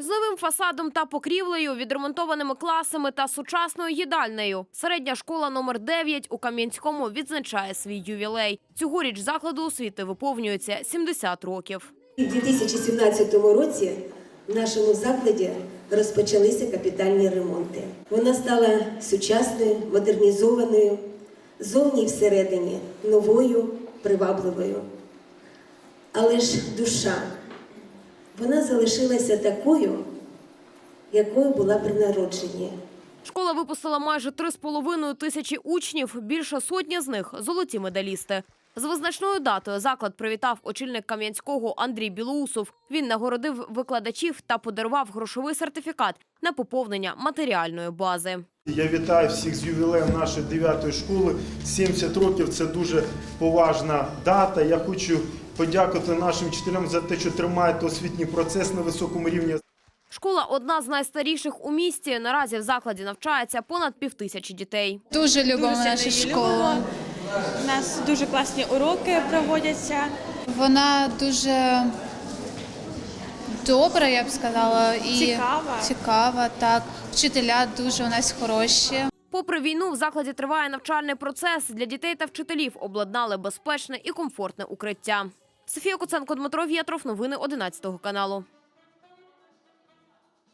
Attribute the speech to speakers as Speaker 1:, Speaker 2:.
Speaker 1: З новим фасадом та покрівлею, відремонтованими класами та сучасною їдальнею. Середня школа номер 9 у Кам'янському відзначає свій ювілей. Цьогоріч закладу освіти виповнюється 70 років.
Speaker 2: У 2017 році в нашому закладі розпочалися капітальні ремонти. Вона стала сучасною, модернізованою, зовні і всередині новою, привабливою. Але ж душа, вона залишилася такою, якою була при народженні.
Speaker 1: Школа випустила майже 3,5 тисячі учнів, більше сотні з них – золоті медалісти. З визначною датою заклад привітав очільник Кам'янського Андрій Білоусов. Він нагородив викладачів та подарував грошовий сертифікат на поповнення матеріальної бази.
Speaker 3: Я вітаю всіх з ювілеєм нашої 9 школи. 70 років це дуже поважна дата. Я хочу подякувати нашим вчителям за те, що тримають освітній процес на високому рівні.
Speaker 1: Школа – одна з найстаріших у місті. Наразі в закладі навчається понад півтисячі дітей.
Speaker 4: Дуже любимо
Speaker 5: Дуже
Speaker 4: нашу школу.
Speaker 5: У нас дуже класні уроки проводяться.
Speaker 4: Вона дуже добра, я б сказала, і
Speaker 5: Цікава.
Speaker 4: цікава. Так, вчителя дуже у нас хороші.
Speaker 1: Попри війну, в закладі триває навчальний процес. Для дітей та вчителів обладнали безпечне і комфортне укриття. Софія Куценко, Дмитро В'єтров. Новини 11 каналу.